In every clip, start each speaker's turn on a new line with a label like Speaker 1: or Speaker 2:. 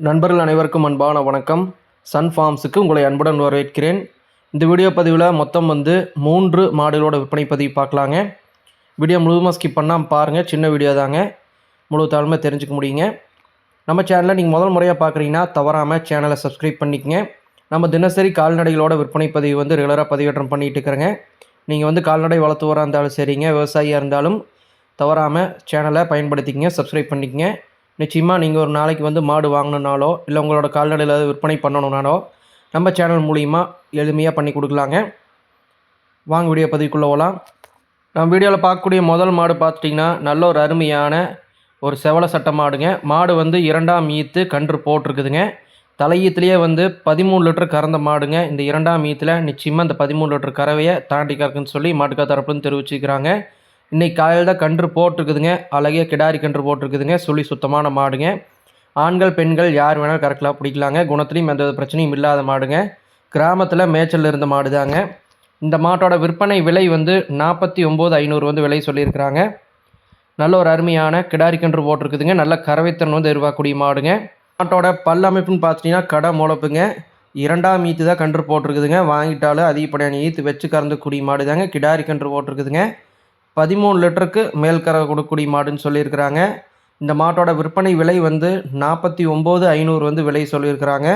Speaker 1: நண்பர்கள் அனைவருக்கும் அன்பான வணக்கம். சன் ஃபார்ம்ஸுக்கு உங்களை அன்புடன் வரவேற்கிறேன். இந்த வீடியோ பதிவில் மொத்தம் வந்து மூன்று மாடுகளோட விற்பனை பதிவு பார்க்கலாங்க. வீடியோ முழுவதுமாக ஸ்கிப் பண்ணால் பாருங்கள் சின்ன வீடியோ தாங்க. முழு தாழ்மை தெரிஞ்சுக்க முடியுங்க. நம்ம சேனலை நீங்கள் முதல் முறையாக பார்க்குறீங்கன்னா தவறாமல் சேனலை சப்ஸ்கிரைப் பண்ணிக்கங்க. நம்ம தினசரி கால்நடைகளோட விற்பனை பதிவு வந்து ரெகுலராக பதிவேற்றம் பண்ணிகிட்டு இருக்கிறேங்க. நீங்கள் வந்து கால்நடை வளர்த்துவராக இருந்தாலும் சரிங்க. விவசாயியாக இருந்தாலும் தவறாமல் சேனலை பயன்படுத்திக்கங்க சப்ஸ்கிரைப் பண்ணிக்கங்க. நிச்சயமாக நீங்கள் ஒரு நாளைக்கு வந்து மாடு வாங்கணுன்னாலோ இல்லை உங்களோட கால்நடையில் ஏதாவது விற்பனை பண்ணணுனாலோ நம்ம சேனல் மூலிமா எளிமையாக பண்ணி கொடுக்கலாங்க. வாங்க வீடியோ பதிவுக்குள்ளே போகலாம் நம்ம வீடியோவில் பார்க்கக்கூடிய முதல் மாடு பார்த்துட்டிங்கன்னா நல்ல ஒரு அருமையான ஒரு செவல சட்ட மாடுங்க. மாடு வந்து இரண்டாம் ஈத்து கன்று போட்டிருக்குதுங்க. தலையீத்துலேயே வந்து பதிமூணு லிட்டர் கறந்த மாடுங்க. இந்த இரண்டாம் ஈத்தில் நிச்சயமாக இந்த பதிமூணு லிட்டர் கறவையை தாண்டி கறக்குன்னு சொல்லி மாட்டுக்கா தரப்புன்னு தெரிவிச்சுக்கிறாங்க இன்றைக்கி காலையில் தான் கன்று போட்டிருக்குதுங்க. அழகிய கிடாரி கன்று போட்டிருக்குதுங்க. சுழி சுத்தமான மாடுங்க. ஆண்கள் பெண்கள் யார் வேணாலும் கறக்கலாம் பிடிக்கலாங்க. குணத்துலேயும் எந்த பிரச்சனையும் இல்லாத மாடுங்க. கிராமத்தில் மேய்ச்சல் இருந்த மாடு தாங்க இந்த மாட்டோட விற்பனை விலை வந்து நாற்பத்தி ஒம்பது ஐநூறு வந்து விலை சொல்லியிருக்கிறாங்க. நல்ல ஒரு அருமையான கிடாரி கன்று போட்டிருக்குதுங்க. நல்ல கறவைத்திறன் வந்து எதிர்பார்க்கக்கூடிய மாடுங்க. மாட்டோட பல் அமைப்புன்னு பார்த்துட்டிங்கன்னா கடை முளப்புங்க. இரண்டாம் ஈத்து தான் கன்று போட்டிருக்குதுங்க. வாங்கிட்டாலும் அதிகப்படியான ஈத்து வச்சு கறந்துக்கூடிய மாடு தாங்க கிடாரி கன்று போட்டிருக்குதுங்க. பதிமூணு லிட்டருக்கு மேல் கரை கொடுக்கக்கூடிய மாடுன்னு சொல்லியிருக்கிறாங்க. இந்த மாட்டோட விற்பனை விலை வந்து நாற்பத்தி ஒம்பது ஐநூறு வந்து விலை சொல்லியிருக்கிறாங்க.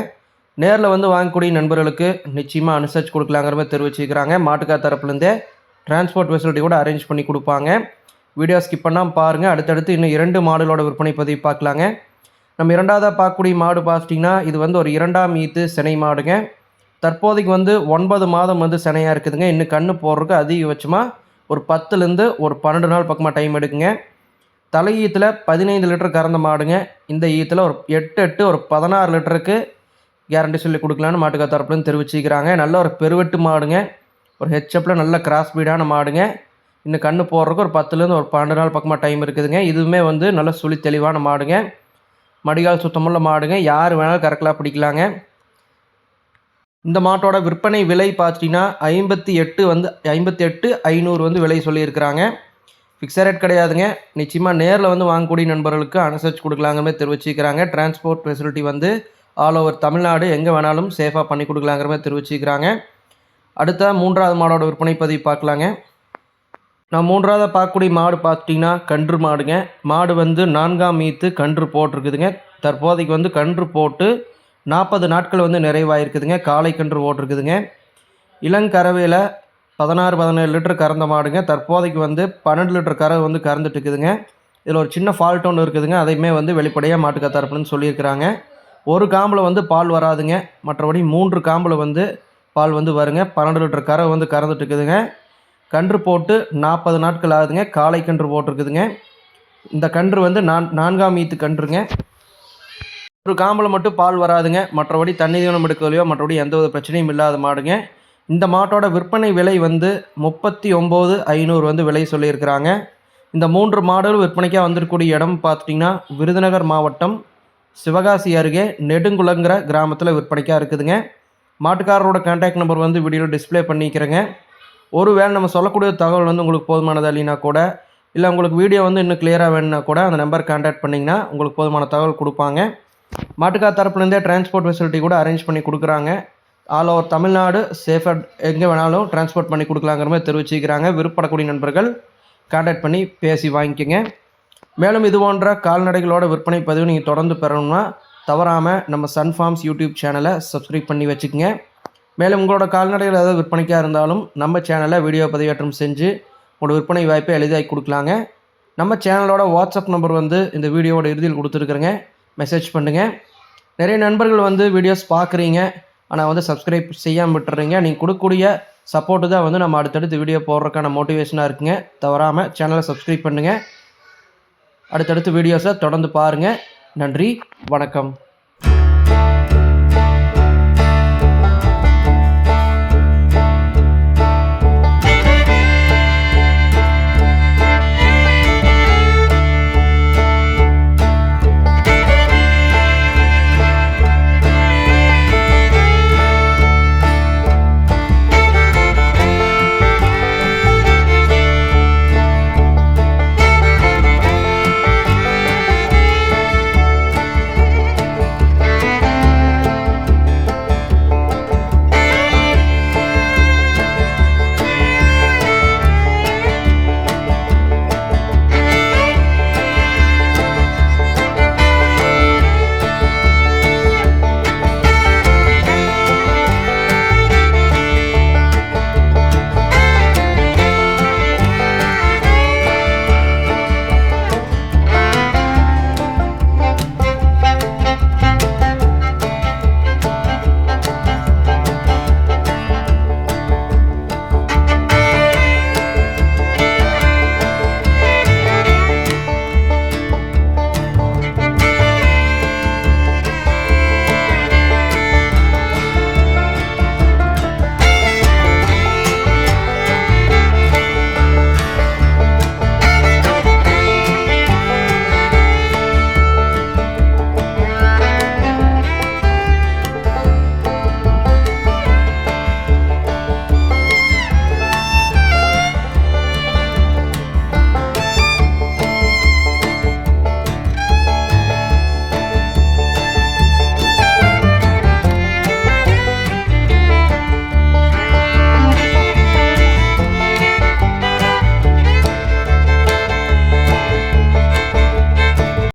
Speaker 1: நேரில் வந்து வாங்கக்கூடிய நண்பர்களுக்கு நிச்சயமாக அனுசரித்து கொடுக்கலாங்கிற மாதிரி தெரிவிச்சிருக்கிறாங்க. மாட்டுக்கார் தரப்புலேருந்தே டிரான்ஸ்போர்ட் ஃபெசிலிட்டி கூட அரேஞ்ச் பண்ணி கொடுப்பாங்க. வீடியோ ஸ்கிப் பண்ணால் பாருங்கள் அடுத்தடுத்து இன்னும் இரண்டு மாடுகளோட விற்பனை பதிவு பார்க்கலாங்க. நம்ம இரண்டாவதாக பார்க்கக்கூடிய மாடு பார்த்துட்டிங்கன்னா இது வந்து ஒரு இரண்டாம் ஈத்து சினை மாடுங்க. தற்போதைக்கு வந்து ஒன்பது மாதம் வந்து சினையாக இருக்குதுங்க. இன்னும் கண்ணு போடுறதுக்கு அதிகபட்சமாக ஒரு பத்துலேருந்து ஒரு பன்னெண்டு நாள் பக்கமாக டைம் எடுக்குங்க. தலை ஈத்தில் பதினைந்து லிட்டர் கறந்த மாடுங்க. இந்த ஈத்தில் ஒரு எட்டு எட்டு ஒரு பதினாறு லிட்டருக்கு கேரண்டி சொல்லி கொடுக்கலான்னு மாட்டுக்கா தரப்புலன்னு தெரிவிச்சிக்கிறாங்க. நல்ல ஒரு பெருவெட்டு மாடுங்க. ஒரு ஹெச்எப்பில் நல்ல கிராஸ் பீடான மாடுங்க. இன்னும் கண்ணு போடுறதுக்கு ஒரு பத்துலேருந்து ஒரு பன்னெண்டு நாள் பக்கமாக டைம் இருக்குதுங்க. இதுவுமே வந்து நல்ல சுழி தெளிவான மாடுங்க. மடிகால் சுத்தமுள்ள மாடுங்க. யார் வேணாலும் கறக்கலாம் பிடிக்கலாங்க. இந்த மாட்டோட விற்பனை விலை பார்த்துட்டிங்கன்னா ஐம்பத்தி எட்டு வந்து ஐம்பத்தி எட்டு ஐநூறு வந்து விலை சொல்லியிருக்கிறாங்க. ஃபிக்ஸட் ரேட் கிடையாதுங்க. நிச்சயமாக நேரில் வந்து வாங்கக்கூடிய நண்பர்களுக்கு அனுசரித்து கொடுக்கலாங்கிற மாதிரி தெரிவிச்சிக்கிறாங்க டிரான்ஸ்போர்ட் ஃபெசிலிட்டி வந்து ஆல் ஓவர் தமிழ்நாடு எங்கே வேணாலும் சேஃபாக பண்ணி கொடுக்கலாங்கிற மாதிரி தெரிவிச்சிக்கிறாங்க அடுத்த மூன்றாவது மாடோட விற்பனை பதிவு பார்க்கலாங்க. நான் மூன்றாவது பார்க்கக்கூடிய மாடு பார்த்துட்டிங்கன்னா கன்று மாடுங்க. மாடு வந்து நான்காம் மீத்து கன்று போட்டிருக்குதுங்க. தற்போதைக்கு வந்து கன்று போட்டு நாற்பது நாட்கள் வந்து நிறைவாயிருக்குதுங்க. காலை கன்று ஓட்டிருக்குதுங்க. இளங்கறவையில் பதினாறு பதினேழு லிட்டர் கறந்த மாடுங்க. தற்போதைக்கு வந்து பன்னெண்டு லிட்டர் கறவை வந்து கறந்துட்டு இருக்குதுங்க இதில் ஒரு சின்ன ஃபால்ட் ஒன்று இருக்குதுங்க. அதையுமே வந்து வெளிப்படையாக மாட்டுக்கத்தரப்புன்னு சொல்லியிருக்கிறாங்க. ஒரு காம்பில் வந்து பால் வராதுங்க. மற்றபடி மூன்று காம்பில் வந்து பால் வந்து வருங்க. பன்னெண்டு லிட்டர் கறவை வந்து கறந்துட்டு இருக்குதுங்க கன்று போட்டு நாற்பது நாட்கள் ஆகுதுங்க. காலை கன்று போட்டிருக்குதுங்க. இந்த கன்று வந்து நான் நான்காம் ஈத்து கன்றுங்க. ஒரு காம்பில் மட்டும் பால் வராதுங்க. மற்றபடி தண்ணி தீவனம் எடுக்கலையோ மற்றபடி எந்த ஒரு பிரச்சனையும் இல்லாத மாடுங்க. இந்த மாட்டோட விற்பனை விலை வந்து முப்பத்தி ஒம்பது ஐநூறு வந்து விலை சொல்லியிருக்கிறாங்க. இந்த மூன்று மாடுகள் விற்பனைக்காக வந்திருக்கக்கூடிய இடம் பார்த்துட்டிங்கன்னா விருதுநகர் மாவட்டம் சிவகாசி அருகே நெடுங்குளங்கிற கிராமத்தில் விற்பனைக்காக இருக்குதுங்க. மாட்டுக்காரரோட கான்டாக்ட் நம்பர் வந்து வீடியோவில் டிஸ்பிளே பண்ணிக்கிறேங்க. ஒரு வேளை நம்ம சொல்லக்கூடிய தகவல் வந்து உங்களுக்கு போதுமானதாக இல்லைனா கூட இல்லை உங்களுக்கு வீடியோ வந்து இன்னும் கிளியராக வேணுன்னா கூட அந்த நம்பர் கான்டாக்ட் பண்ணிங்கன்னா உங்களுக்கு போதுமான தகவல் கொடுப்பாங்க. மாட்டுக்கா தரப்புலேருந்தே டிரான்ஸ்போர்ட் ஃபெசிலிட்டி கூட அரேஞ்ச் பண்ணி கொடுக்குறாங்க. ஆல் ஓவர் தமிழ்நாடு சேஃபாக எங்கே வேணாலும் டிரான்ஸ்போர்ட் பண்ணி கொடுக்கலாங்கிற மாதிரி தெரிவிச்சிக்கிறாங்க. விருப்பப்படக்கூடிய நண்பர்கள் கான்டாக்ட் பண்ணி பேசி வாங்கிக்கோங்க. மேலும் இது போன்ற கால்நடைகளோட விற்பனை பதிவு நீங்கள் தொடர்ந்து பெறணும்னா தவறாமல் நம்ம சன் ஃபார்ம்ஸ் யூடியூப் சேனலை சப்ஸ்கிரைப் பண்ணி வச்சுக்கோங்க. மேலும் உங்களோட கால்நடைகள் ஏதாவது விற்பனைக்காக இருந்தாலும் நம்ம சேனலை வீடியோ பதிவேற்றம் செஞ்சு உங்களோட விற்பனை வாய்ப்பை எளிதாகி கொடுக்கலாங்க. நம்ம சேனலோட வாட்ஸ்அப் நம்பர் வந்து இந்த வீடியோவோட இறுதியில் கொடுத்துருக்குறேங்க. மெசேஜ் பண்ணுங்கள் நிறைய நண்பர்கள் வந்து வீடியோஸ் பார்க்குறீங்க. ஆனால் வந்து சப்ஸ்கிரைப் செய்யாமல் விட்டுறீங்க. நீங்கள் கொடுக்கக்கூடிய சப்போர்ட்டு தான் வந்து நம்ம அடுத்தடுத்து வீடியோ போடுறதுக்கான மோட்டிவேஷனாக இருக்குங்க. தவறாமல் சேனலை சப்ஸ்கிரைப் பண்ணுங்கள் அடுத்தடுத்து வீடியோஸை தொடர்ந்து பாருங்கள் நன்றி. வணக்கம்.